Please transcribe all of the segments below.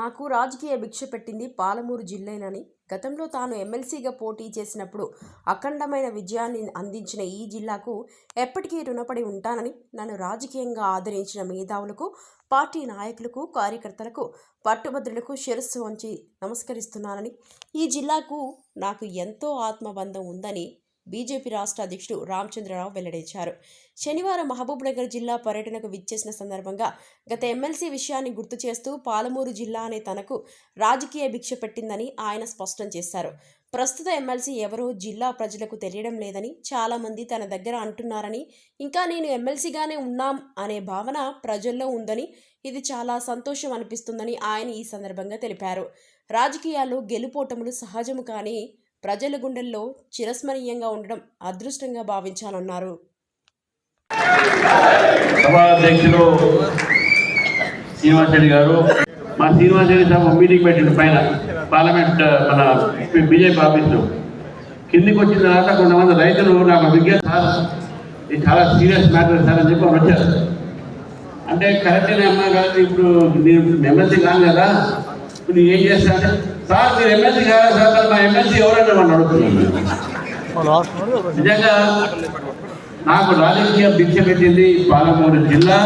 నాకు రాజకీయ భిక్ష పెట్టింది పాలమూరు జిల్లేనని. గతంలో తాను ఎమ్మెల్సీగా పోటీ చేసినప్పుడు అఖండమైన విజయాన్ని అందించిన ఈ జిల్లాకు ఎప్పటికీ రుణపడి ఉంటానని నన్ను రాజకీయంగా ఆదరించిన మేధావులకు పార్టీ నాయకులకు కార్యకర్తలకు పట్టుభద్రులకు శిరస్సు వంచి నమస్కరిస్తున్నానని. ఈ జిల్లాకు నాకు ఎంతో ఆత్మబంధం ఉందని బీజేపీ రాష్ట్ర అధ్యక్షుడు రామచంద్రరావు వెల్లడించారు. శనివారం మహబూబ్నగర్ జిల్లా పర్యటనకు విచ్చేసిన సందర్భంగా గత ఎమ్మెల్సీ విషయాన్ని గుర్తు చేస్తూ పాలమూరు జిల్లా అనే తనకు రాజకీయ భిక్ష పెట్టిందని ఆయన స్పష్టం చేశారు. ప్రస్తుత ఎమ్మెల్సీ ఎవరో జిల్లా ప్రజలకు తెలియడం లేదని చాలామంది తన దగ్గర అంటున్నారని ఇంకా నేను ఎమ్మెల్సీగానే ఉన్నాం అనే భావన ప్రజల్లో ఉందని ఇది చాలా సంతోషం అనిపిస్తుందని ఆయన ఈ సందర్భంగా తెలిపారు. రాజకీయాల్లో గెలుపోటములు సహజము కానీ ప్రజల గుండెల్లో చిరస్మరణీయంగా ఉండడం అదృష్టంగా భావించాలన్నారు. సభాధ్యక్షులు శ్రీనివాస్ గారు మా శ్రీనివాస్ రెడ్డి మీటింగ్ పెట్టిండు పైన పార్లమెంట్ మన బీజేపీ ఆఫీస్లో కిందికి వచ్చిన తర్వాత కొంతమంది రైతులు నాకు విజ్ఞప్తి సార్ ఇది చాలా సీరియస్ మ్యాటర్ సార్ అని చెప్పి వచ్చారు. అంటే కరెక్ట్ అమ్మా కాదు ఇప్పుడు నేను ఎమ్మెల్సీ కాను కదా ఇప్పుడు నేను ఏం చేస్తా అంటే సార్ మీరు ఎమ్మెల్సీ కాదా సార్? మరి మా ఎమ్మెల్సీ ఎవరైనా వాళ్ళు అడుగుతున్నాను నిజంగా నాకు రాజకీయ భిక్ష పెట్టింది పాలమూరు జిల్లా.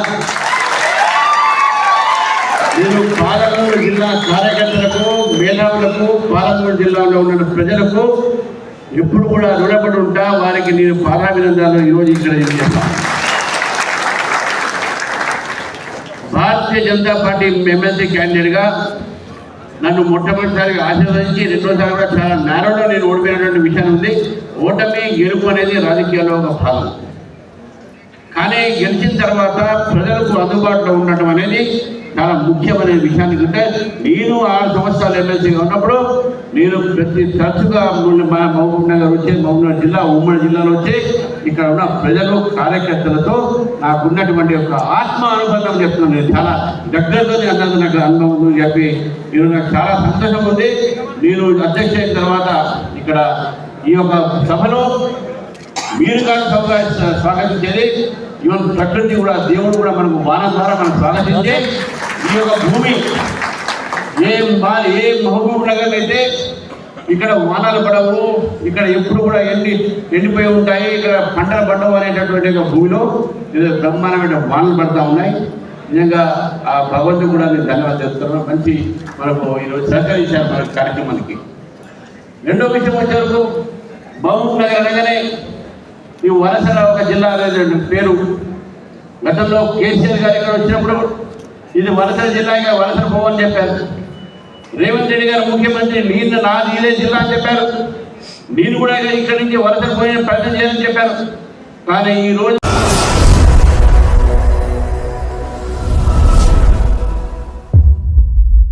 నేను పాలమూరు జిల్లా కార్యకర్తలకు మేధావులకు పాలమూరు జిల్లాలో ఉన్న ప్రజలకు ఎప్పుడు కూడా రుణపడి ఉంటా వారికి నేను పారాభినందాలు ఈరోజు ఇక్కడ చేస్తాను భారతీయ జనతా పార్టీ ఎమ్మెల్సీ క్యాండిడేట్గా నన్ను మొట్టమొదటిసారిగా ఆశీర్వదించి రెండోసారి కూడా చాలా నేరలో నేను ఓడిపోయినటువంటి విషయం ఉంది. ఓటమి గెలుపు అనేది రాజకీయాల్లో ఒక భాగం. కానీ గెలిచిన తర్వాత ప్రజలకు అందుబాటులో ఉండటం అనేది చాలా ముఖ్యమైన విషయానికి ఉంటే నేను ఆరు సంవత్సరాలు ఎమ్మెల్సీగా ఉన్నప్పుడు నేను ప్రతి తరచుగా మా మహబూబ్ నగర్ వచ్చి మహబూబ్ నగర్ జిల్లా ఉమ్మడి జిల్లాలో వచ్చి ఇక్కడ ఉన్న ప్రజలు కార్యకర్తలతో నాకు ఉన్నటువంటి ఒక ఆత్మ అనుబంధం చెప్తున్నాను. నేను చాలా దగ్గరతో అన్నది నాకు అనుభవం ఉందని చెప్పి నేను నాకు చాలా సంతోషం ఉంది. నేను అధ్యక్ష అయిన తర్వాత ఇక్కడ ఈ యొక్క సభలో మీరు కానీ సభగా స్వాగతించేది ఈవెన్ ప్రకృతి కూడా దేవుడు కూడా మనకు వాన ద్వారా మనం స్వాగతించే ఈ యొక్క భూమి ఏ మా ఏ మహబూబ్ నగర్ అయితే ఇక్కడ వానలు పడవు ఇక్కడ ఎప్పుడు కూడా ఎండి ఎండిపోయి ఉంటాయి. ఇక్కడ పంటలు పడవు అనేటటువంటి భూమిలో ఏదో బ్రహ్మాండమైన వానలు పడతా ఉన్నాయి. నిజంగా ఆ భగవంతుడు కూడా నేను ధన్యవాదాలు చెప్తున్నాను మంచి మనకు ఈరోజు సహకరించారు మన కార్యక్రమానికి. రెండో విషయం వచ్చేవరకు వరకు అనగానే ఈ వలసల ఒక జిల్లా అనేది పేరు. గతంలో కేసీఆర్ గారు ఇక్కడ వచ్చినప్పుడు ఇది వలసల జిల్లాగా వలసలు పోవని చెప్పారు. రేవంత్ రెడ్డి గారు ముఖ్యమంత్రి నీళ్ళు నా నీళ్ళే జిల్లా అని చెప్పారు. నేను కూడా ఇక్కడి నుంచి వలసలు పోయిన ప్రయత్నం చేయాలని చెప్పారు. కానీ ఈ రోజు